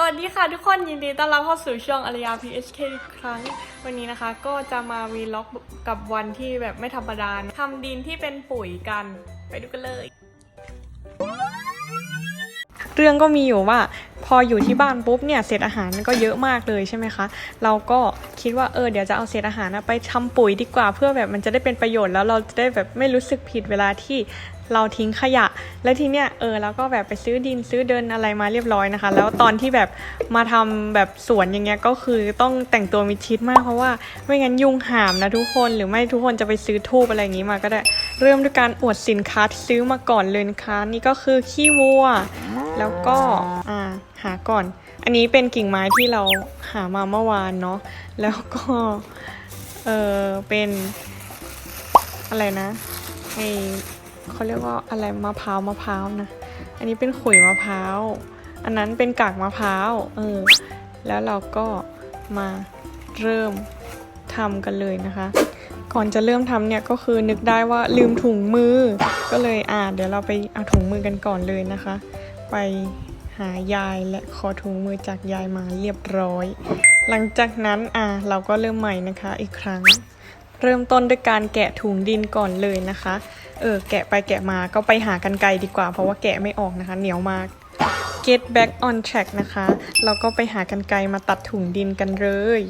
สวัสดีค่ะทุกคนยินดีต้อนรับเข้าสู่ช่องอารยา PHK อีกครั้ง วันนี้นะคะก็จะมาวีล็อกกับวันที่แบบไม่ธรรมดานทำดินที่เป็นปุ๋ยกันไปดูกันเลย เรื่องก็มีอยู่ว่า พออยู่ที่บ้านปุ๊บเนี่ยเศษอาหารมันก็เยอะมากเลยใช่ไหมคะ เราก็คิดว่าเออเดี๋ยวจะเอาเศษอาหารนะไปทำปุ๋ยดีกว่าเพื่อแบบมันจะได้เป็นประโยชน์แล้วเราจะได้แบบไม่รู้สึกผิดเวลาที่ เราทิ้งขยะ และทีเนี้ยเออเราก็แบบไปซื้อดินซื้อเดินอะไรมาเรียบร้อยนะคะ แล้วตอนที่แบบมาทำแบบสวนอย่างเงี้ยก็คือต้องแต่งตัวมิดชิดมากเพราะว่าไม่งั้นยุงหามนะทุกคนหรือไม่ทุกคนจะไปซื้อทูบอะไรอย่างงี้มาก็ได้เริ่มด้วยการอวดสินค้าที่ซื้อมาก่อนเลยนะคะนี่ก็คือขี้วัว แล้วก็อ่าหาก่อน อันนี้เป็นกิ่งไม้ที่เราหามาเมื่อวานเนาะแล้วก็เออเป็นอะไรนะไอ เขาเรียกว่าอะไรมะพร้าวมะพร้าวนะ อันนี้เป็นขุยมะพร้าว อันนั้นเป็นกากมะพร้าว เออ แล้วเราก็มาเริ่มทำกันเลยนะคะ ก่อนจะเริ่มทำเนี่ยก็คือนึกได้ว่าลืมถุงมือ ก็เลยอ่าเดี๋ยวเราไปเอาถุงมือกันก่อนเลยนะคะ ไปหายายและขอถุงมือจากยายมาเรียบร้อย หลังจากนั้นอ่าเราก็เริ่มใหม่นะคะอีกครั้ง เริ่มต้นด้วยการแกะถุงดินก่อนเลยนะคะ เออแกะไปแกะมาก็ไปหากันไกลดีกว่า เพราะว่าแกะไม่ออกนะคะ เหนียวมาก get back on track นะคะ เราก็ไปหากันไกลมาตัดถุงดินกันเลย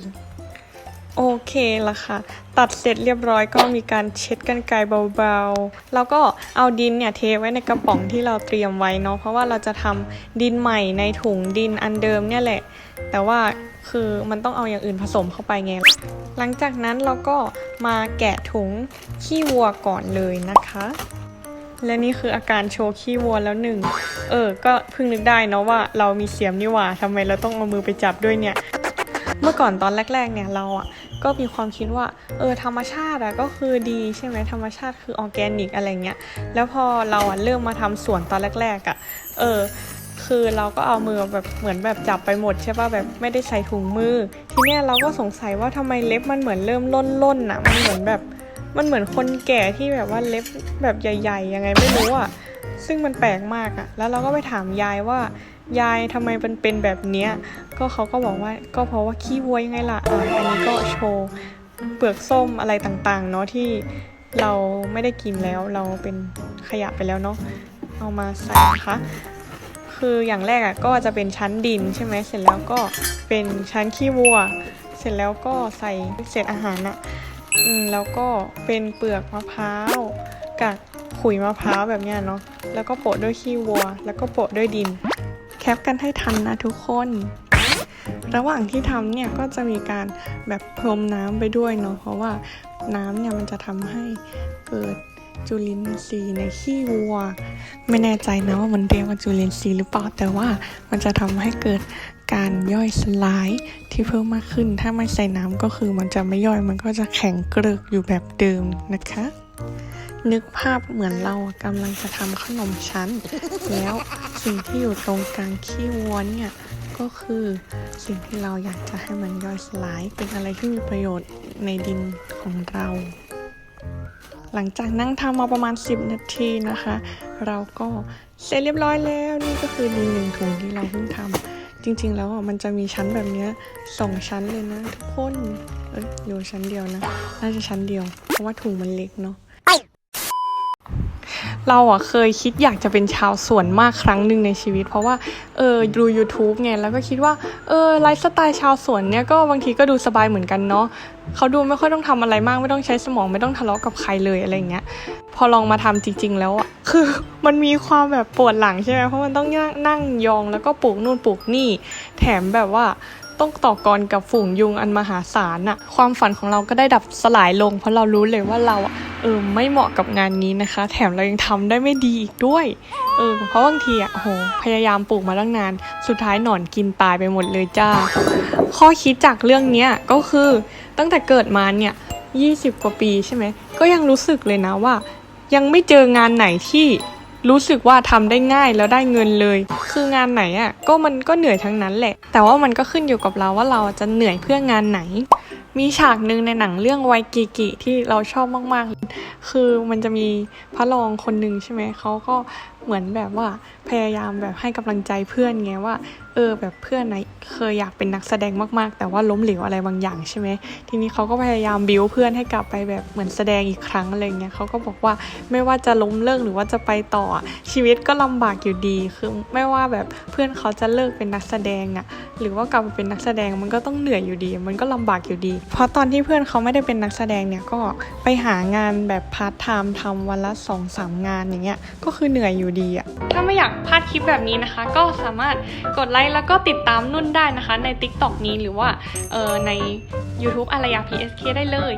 โอเคละค่ะ ตัดเสร็จเรียบร้อยก็มีการเช็ดกันไกลเบาๆ แล้วก็เอาดินเนี่ยเทไว้ในกระป๋องที่เราเตรียมไว้เนาะเพราะว่าเราจะทำดินใหม่ในถุงดินอันเดิมเนี่ยแหละ แต่ว่าคือมันต้องเอาอย่างอื่นผสมเข้าไปไง หลังจากนั้นเราก็มาแกะถุงขี้วัวก่อนเลยนะคะ และนี่คืออาการโชว์ขี้วัวแล้วหนึ่ง เออ ก็เพิ่งนึกได้เนาะว่าเรามีเสียมนี่หว่าทำไมเราต้องเอามือไปจับด้วยเนี่ย เมื่อก่อนตอนแรก ๆ เนี่ยเราอะก็มีความคิดว่าเออธรรมชาติอะก็คือดีใช่ไหมธรรมชาติคือออร์แกนิกอะไรเงี้ยแล้วพอเราอะเริ่มมาทำสวนตอนแรก ๆอะเออคือเราก็เอามือแบบเหมือนแบบจับไปหมดใช่ป่ะแบบไม่ได้ใส่ถุงมือ ทีเนี้ยเราก็สงสัยว่าทำไมเล็บมันเหมือนเริ่มล่นๆน่ะมันเหมือนแบบมันเหมือนคนแก่ที่แบบว่าเล็บแบบใหญ่ ๆ ยังไงไม่รู้อะซึ่งมันแปลกมากอะแล้วเราก็ไปถามยายว่า ยายทำไมมันเป็นแบบเนี้ย ก็เขาก็บอกว่าก็เพราะว่าขี้วัวยังไงล่ะอะอันนี้ก็โชว์เปลือกส้มอะไรต่างๆ เนาะที่เราไม่ได้กินแล้วเราเป็นขยะไปแล้วเนาะเอามาใส่นะคะคืออย่างแรกอะก็จะเป็นชั้นดินใช่ไหมเสร็จแล้วก็เป็นชั้นขี้วัว เสร็จแล้วก็ใส่เศษอาหารอะอืมแล้วก็เป็นเปลือกมะพร้าวกับขุยมะพร้าวแบบเนี้ยเนาะแล้วก็โปะด้วยขี้วัว แล้วก็โปะด้วยดิน ปกันให้ทันนะทุกคน ระหว่างที่ทำเนี่ยก็จะมีการแบบพรมน้ำไปด้วยเนาะเพราะว่าน้ำเนี่ยมันจะทำให้เกิดจุลินทรีย์ในขี้วัว ไม่แน่ใจนะว่ามันเรียกว่าจุลินทรีย์หรือเปล่าแต่ว่ามันจะทำให้เกิดการย่อยสลายที่เพิ่มมากขึ้น ถ้าไม่ใส่น้ำก็คือมันจะไม่ย่อยมันก็จะแข็งเกรึกอยู่แบบเดิมนะคะ นึกภาพเหมือนเรากำลังจะทำขนมชั้น แล้วสิ่งที่อยู่ตรงกลางขี้วัวเนี่ย ก็คือสิ่งที่เราอยากจะให้มันย่อยสลายเป็นอะไรที่มีประโยชน์ในดินของเรา หลังจากนั่งทำมาประมาณ 10 นาทีนะคะ เราก็เสร็จเรียบร้อยแล้วนี่ก็คือดินหนึ่งถุงที่เราเพิ่งทำจริงๆแล้วมันจะมีชั้นแบบนี้สองชั้นเลยนะทุกคนเอ้ยอยู่ชั้นเดียวนะน่าจะชั้นเดียวเพราะว่าถุงมันเล็กเนาะ เราอะเคยคิดอยากจะเป็นชาวสวนมากครั้งหนึ่งในชีวิต เพราะว่าเออดู YouTube ไงแล้วก็คิดว่าเออไลฟ์สไตล์ชาวสวนเนี่ยก็บางทีก็ดูสบายเหมือนกันเนาะเขาดูไม่ค่อยต้องทำอะไรมากไม่ต้องใช้สมองไม่ต้องทะเลาะกับใครเลยอะไรเงี้ยพอลองมาทำจริง ๆ แล้วอะคือมันมีความแบบปวดหลังใช่ไหมเพราะมันต้องนั่งนั่งยองแล้วก็ปลูกนู่นปลูกนี่ แถมแบบว่า ต้องต่อกรกับฝูงยุงอันมหาศาลอะความฝันของเราก็ได้ดับสลายลง เพราะเรารู้เลยว่าเราอะเออไม่เหมาะกับงานนี้นะคะ แถมเรายังทำได้ไม่ดีอีกด้วยเออเพราะบางทีอะโอ้โหพยายามปลูกมาตั้งนาน สุดท้ายหนอนกินตายไปหมดเลยจ้า ข้อคิดจากเรื่องเนี้ยก็คือตั้งแต่เกิดมาเนี่ย20 กว่าปีใช่ไหมก็ยังรู้สึกเลยนะว่า ยังไม่เจองานไหนที่ รู้สึกว่าทำได้ง่ายแล้วได้เงินเลย คืองานไหนอะ่ะก็มันก็เหนื่อยทั้งนั้นแหละ แต่ว่ามันก็ขึ้นอยู่กับเราว่าเราจะเหนื่อยเพื่องานไหน มีฉากหนึ่งในหนังเรื่องไวกิกิที่เราชอบมากๆ คือมันจะมีพระรองคนหนึ่งใช่ไหมเขาก็เหมือนแบบว่าพยายามแบบให้กำลังใจเพื่อนไงว่า เออแบบเพื่อนนะเคยอยากเป็นนักแสดงมากๆ แต่ว่าล้มเหลวอะไรบางอย่างใช่ไหมทีนี้เขาก็พยายามบิวเพื่อนให้กลับไปแบบเหมือนแสดงอีกครั้งอะไรเงี้ยเขาก็บอกว่าไม่ว่าจะล้มเลิกหรือว่าจะไปต่อชีวิตก็ลำบากอยู่ดีคือไม่ว่าแบบเพื่อนเขาจะเลิกเป็นนักแสดงอะหรือว่ากลับมาเป็นนักแสดงมันก็ต้องเหนื่อยอยู่ดี มันก็ลำบากอยู่ดี เพราะตอนที่เพื่อนเขาไม่ได้เป็นนักแสดงเนี่ยก็ไปหางานแบบพาร์ทไทม์ทำวันละ2อสามงานอย่างเงี้ยก็คือเหนื่อยอยู่ดีอะถ้าไม่อยากพลาดคลิปแบบนี้นะคะ ก็สามารถกดไลค์แล้วก็ติดตามนุ่นได้นะคะ ใน TikTok นี้หรือว่าเออใน YouTube อารยา PSK ได้เลย